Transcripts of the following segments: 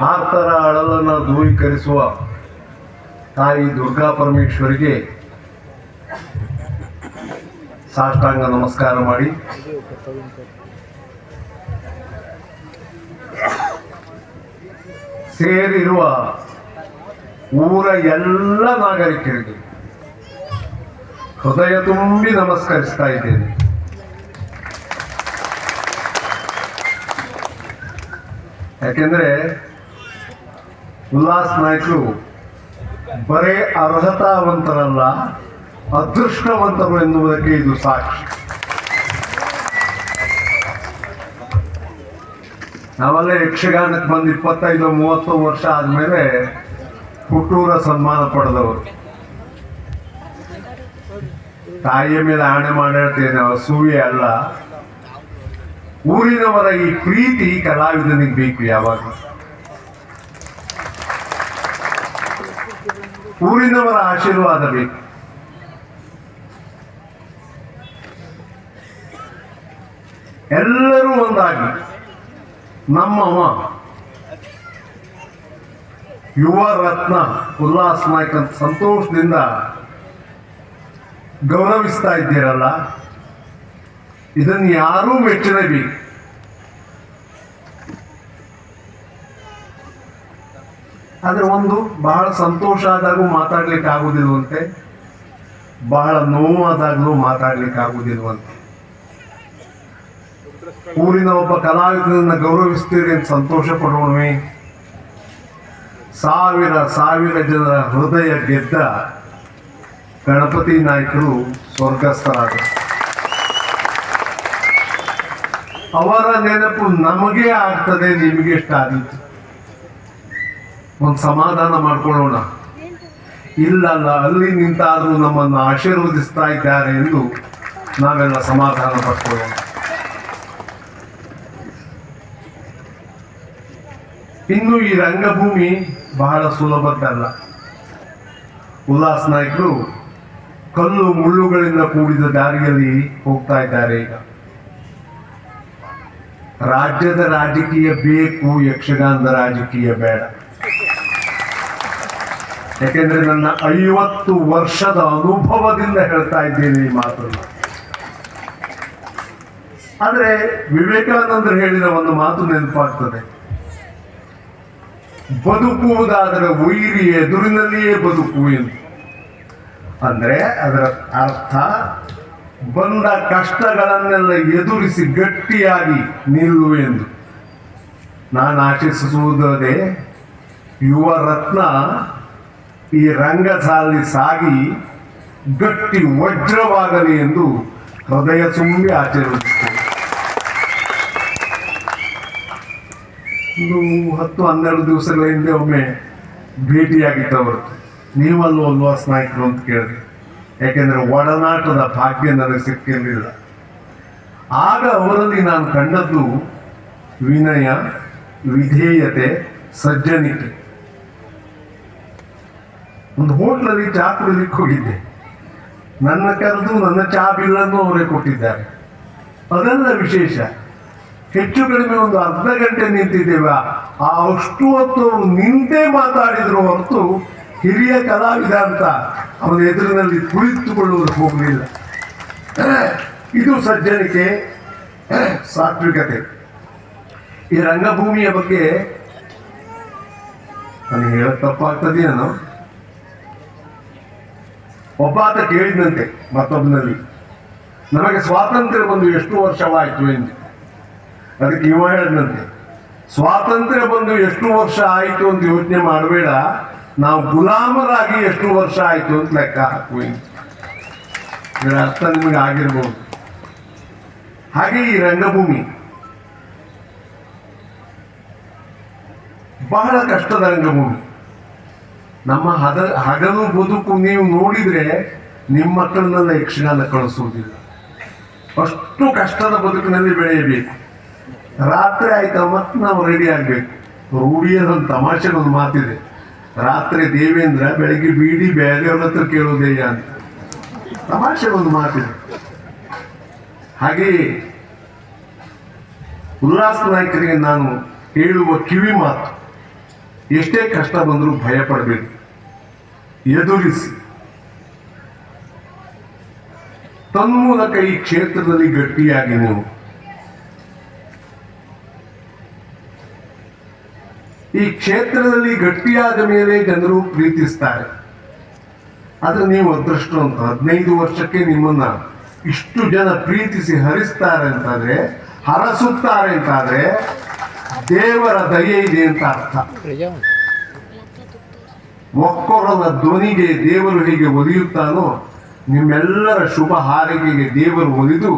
ಆರ್ತರ ಅಳಲನ್ನು ದೂರೀಕರಿಸುವ ತಾಯಿ ದುರ್ಗಾ ಪರಮೇಶ್ವರಿಗೆ ಸಾಷ್ಟಾಂಗ ನಮಸ್ಕಾರ ಮಾಡಿ. ಸೇರಿರುವ ಊರ ಎಲ್ಲ ನಾಗರಿಕರಿಗೆ ಹೃದಯ ತುಂಬಿ ನಮಸ್ಕರಿಸ್ತಾ ಇದ್ದೇನೆ. ಯಾಕೆಂದ್ರೆ ಉಲ್ಲಾಸ್ ನಾಯ್ಕರು ಬರೇ ಅರ್ಹತಾವಂತರಲ್ಲ ಅದೃಷ್ಟವಂತರು ಎನ್ನುವುದಕ್ಕೆ ಇದು ಸಾಕ್ಷಿ. ನಾವೆಲ್ಲ ಯಕ್ಷಗಾನಕ್ಕೆ ಬಂದು ಇಪ್ಪತ್ತೈದು, ಮೂವತ್ತು ವರ್ಷ ಆದಮೇಲೆ ಹುಟ್ಟೂರ ಸನ್ಮಾನ ಪಡೆದವರು. ತಾಯಿಯ ಮೇಲೆ ಆಣೆ ಮಾಡಿರ್ತೇನೆ ಸೂವಿ ಅಲ್ಲ. ಊರಿನವರ ಈ ಪ್ರೀತಿ ಕಲಾವಿದನಿಗೆ ಬೇಕು ಯಾವಾಗ ಊರಿನವರ ಆಶೀರ್ವಾದ ಬೇಕು ಎಲ್ಲರೂ ಒಂದಾಗಿ. ನಮ್ಮವ ಯುವ ರತ್ನ ಉಲ್ಲಾಸ್ ನಾಯ್ಕ್ ಸಂತೋಷದಿಂದ ಗೌರವಿಸ್ತಾ ಇದ್ದೀರಲ್ಲ, ಇದನ್ನು ಯಾರೂ ಮೆಚ್ಚಲೇಬೇಕು. ಆದ್ರೆ ಒಂದು, ಬಹಳ ಸಂತೋಷ ಆದಾಗೂ ಮಾತಾಡ್ಲಿಕ್ಕೆ ಆಗುದಿಲ್ವಂತೆ. ಬಹಳ ನೋವಾದಾಗಲೂ ಮಾತಾಡ್ಲಿಕ್ಕೆ ಆಗುದಿಲ್ವಂತೆ. ಊರಿನ ಒಬ್ಬ ಕಲಾವಿದನನ್ನ ಗೌರವಿಸ್ತೀರಿ ಅಂತ ಸಂತೋಷ ಪಡೋಣವೇ. ಸಾವಿರ ಸಾವಿರ ಜನರ ಹೃದಯ ಗೆದ್ದ ಗಣಪತಿ ನಾಯಕರು ಸ್ವರ್ಗಸ್ಥರಾದ. ಅವರ ನೆನಪು ನಮಗೆ ಆಗ್ತದೆ, ನಿಮಗೆ ಇಷ್ಟ ಆದೀತು ಒಂದು ಸಮಾಧಾನ ಮಾಡ್ಕೊಳ್ಳೋಣ. ಇಲ್ಲಲ್ಲ, ಅಲ್ಲಿ ನಿಂತಾದರೂ ನಮ್ಮನ್ನು ಆಶೀರ್ವದಿಸ್ತಾ ಇದ್ದಾರೆ ಎಂದು ನಾವೆಲ್ಲ ಸಮಾಧಾನ ಪಡ್ಕೊಳ್ಳೋಣ. ಇನ್ನು ಈ ರಂಗಭೂಮಿ ಬಹಳ ಸುಲಭದ್ದಲ್ಲ. ಉಲ್ಲಾಸ್ ನಾಯ್ಕರು ಕಲ್ಲು ಮುಳ್ಳುಗಳಿಂದ ಕೂಡಿದ ದಾರಿಯಲ್ಲಿ ಹೋಗ್ತಾ ಇದ್ದಾರೆ ಈಗ. ರಾಜ್ಯದ ರಾಜಕೀಯ ಬೇಕು, ಯಕ್ಷಗಾನದ ರಾಜಕೀಯ ಬೇಡ. ಯಾಕೆಂದ್ರೆ ನನ್ನ ಐವತ್ತು ವರ್ಷದ ಅನುಭವದಿಂದ ಹೇಳ್ತಾ ಇದ್ದೇನೆ ಈ ಮಾತು ಆದ್ರೆ ವಿವೇಕಾನಂದರು ಹೇಳಿದ ಒಂದು ಮಾತು ನೆನಪಾಗ್ತದೆ. ಬದುಕುವುದಾದರೆ ಉಯಿರಿ ಎದುರಿನಲ್ಲಿಯೇ ಬದುಕು ಎಂದು. ಅಂದ್ರೆ ಅದರ ಅರ್ಥ, ಬಂದ ಕಷ್ಟಗಳನ್ನೆಲ್ಲ ಎದುರಿಸಿ ಗಟ್ಟಿಯಾಗಿ ನಿಲ್ಲು ಎಂದು. ನಾನು ಆಶಿಸುವುದೇ ಯುವ ರತ್ನ ಈ ರಂಗಸಾಲಿ ಸಾಗಿ ಗಟ್ಟಿ ವಜ್ರವಾಗಲಿ ಎಂದು ಹೃದಯ ತುಂಬಿ ಆಶೀರ್ವದಿಸ್ತೇನೆ ಒಂದು ಹತ್ತು, ಹನ್ನೆರಡು ದಿವಸಗಳ ಹಿಂದೆ ಒಮ್ಮೆ ಭೇಟಿಯಾಗಿದ್ದವರು. ನೀವಲ್ಲೂ ಉಲ್ವಾಸ್ ನಾಯಕರು ಅಂತ ಕೇಳಿದೆ. ಯಾಕೆಂದರೆ ಒಡನಾಟದ ಭಾಗ್ಯ ನನಗೆ ಸಿಕ್ಕಿರಲಿಲ್ಲ. ಆಗ ಅವರಲ್ಲಿ ನಾನು ಕಂಡದ್ದು ವಿನಯ, ವಿಧೇಯತೆ, ಸಜ್ಜನಿಕೆ. ಒಂದು ಹೋಟ್ಲಲ್ಲಿ ಚಾ ಕುಡಿಲಿಕ್ಕೆ ಹೋಗಿದ್ದೆ. ನನ್ನ ಕರೆದು ನನ್ನ ಚಹಾ ಬಿಲ್ಲನ್ನು ಅವರೇ ಕೊಟ್ಟಿದ್ದಾರೆ. ಅದೆಲ್ಲ ವಿಶೇಷ. ಹೆಚ್ಚು ಕಡಿಮೆ ಒಂದು ಅರ್ಧ ಗಂಟೆ ನಿಂತಿದ್ದೇವೆ. ಆ ಅಷ್ಟು ಹೊತ್ತು ನಿಂತೇ ಮಾತಾಡಿದ್ರು ಹೊರತು ಹಿರಿಯ ಕಲಾವಿದ ಅಂತ ಅವನ ಎದುರಿನಲ್ಲಿ ಕುಳಿತುಕೊಳ್ಳುವುದು ಹೋಗಲಿಲ್ಲ. ಇದು ಸಜ್ಜನಿಕೆ, ಸಾತ್ವಿಕತೆ. ಈ ರಂಗಭೂಮಿಯ ಬಗ್ಗೆ ನನಗೆ ಹೇಳಕ್ ಒಬ್ಬಾತ ಕೇಳಿದಂತೆ ಮತ್ತೊಬ್ಬನಲ್ಲಿ, ನಮಗೆ ಸ್ವಾತಂತ್ರ್ಯ ಬಂದು ಎಷ್ಟು ವರ್ಷವಾಯಿತು ಎಂದು? ಅದಕ್ಕೆ ಇವ ಹೇಳಿದಂತೆ, ಸ್ವಾತಂತ್ರ್ಯ ಬಂದು ಎಷ್ಟು ವರ್ಷ ಆಯಿತು ಅಂತ ಯೋಚನೆ ಮಾಡಬೇಡ, ನಾವು ಗುಲಾಮರಾಗಿ ಎಷ್ಟು ವರ್ಷ ಆಯಿತು ಅಂತ ಲೆಕ್ಕ ಹಾಕು ಎಂದು. ಇದರ ಅರ್ಥ ನಿಮಗೆ ಆಗಿರ್ಬೋದು. ಹಾಗೆ ಈ ರಂಗಭೂಮಿ, ಬಹಳ ಕಷ್ಟದ ರಂಗಭೂಮಿ. ನಮ್ಮ ಹದ, ಹಗಲು ಬದುಕು ನೀವು ನೋಡಿದ್ರೆ ನಿಮ್ಮ ಮಕ್ಕಳನ್ನೆಲ್ಲ ಯಕ್ಷಗಾನ ಕಳಿಸುವುದಿಲ್ಲ ಅಷ್ಟು ಕಷ್ಟದ ಬದುಕಿನಲ್ಲಿ ಬೆಳೆಯಬೇಕು. ರಾತ್ರಿ ಆಯ್ತಾ, ಮತ್ತೆ ನಾವು ರೆಡಿ ಆಗ್ಬೇಕು. ರೂಢಿಯದೊಂದು ತಮಾಷೆಗೊಂದು ಮಾತಿದೆ. ರಾತ್ರಿ ದೇವೇಂದ್ರ ಬೆಳಗ್ಗೆ ಬೀಡಿ ಬೇರೆಯವ್ರ ಹತ್ರ ಕೇಳೋದೇಯ ಅಂತ. ತಮಾಷೆಗೊಂದು ಮಾತಿದೆ. ಹಾಗೆಯೇ ಉಲ್ಲಾಸ ನಾಯಕರಿಗೆ ನಾನು ಹೇಳುವ ಕಿವಿ ಮಾತು. ಎಷ್ಟೇ ಕಷ್ಟ ಬಂದರೂ ಭಯ ಪಡಬೇಡಿ ಎದುರಿಸಿ. ತನ್ಮೂಲಕ ಈ ಕ್ಷೇತ್ರದಲ್ಲಿ ಗಟ್ಟಿಯಾಗಿ ನೀವು ಈ ಕ್ಷೇತ್ರದಲ್ಲಿ ಗಟ್ಟಿಯಾದ ಮೇಲೆ ಜನರು ಪ್ರೀತಿಸ್ತಾರೆ. ಆದ್ರೆ ನೀವು ಅದೃಷ್ಟ ಅಂತ ಹದಿನೈದು ವರ್ಷಕ್ಕೆ ನಿಮ್ಮನ್ನ ಇಷ್ಟು ಜನ ಪ್ರೀತಿಸಿ ಹರಿಸ್ತಾರೆ ಅಂತಾದ್ರೆ, ಹರಸುತ್ತಾರೆ ಅಂತಾದ್ರೆ ದೇವರ ದಯೆ ಇದೆ ಅಂತ ಅರ್ಥ. ಒಕ್ಕೊರಲ ಧ್ವನಿಗೆ ದೇವರು ಹೇಗೆ ಒಲಿಯುತ್ತಾನೋ ನಿಮ್ಮೆಲ್ಲರ ಶುಭ ಹಾರೈಕೆಗೆ ದೇವರು ಒಲಿದು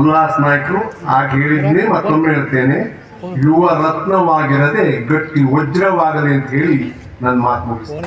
ಉಲ್ಲಾಸ್ ನಾಯ್ಕರು ಆಗ ಹೇಳಿದ್ದೇನೆ ಮತ್ತೊಮ್ಮೆ ಹೇಳ್ತೇನೆ. ಯುವ ರತ್ನವಾಗಿರದೆ ಗಟ್ಟಿ ವಜ್ರವಾಗಲಿ ಅಂತ ಹೇಳಿ ನನ್ನ ಮಾತು ಮುಗಿಸ್ತೇನೆ.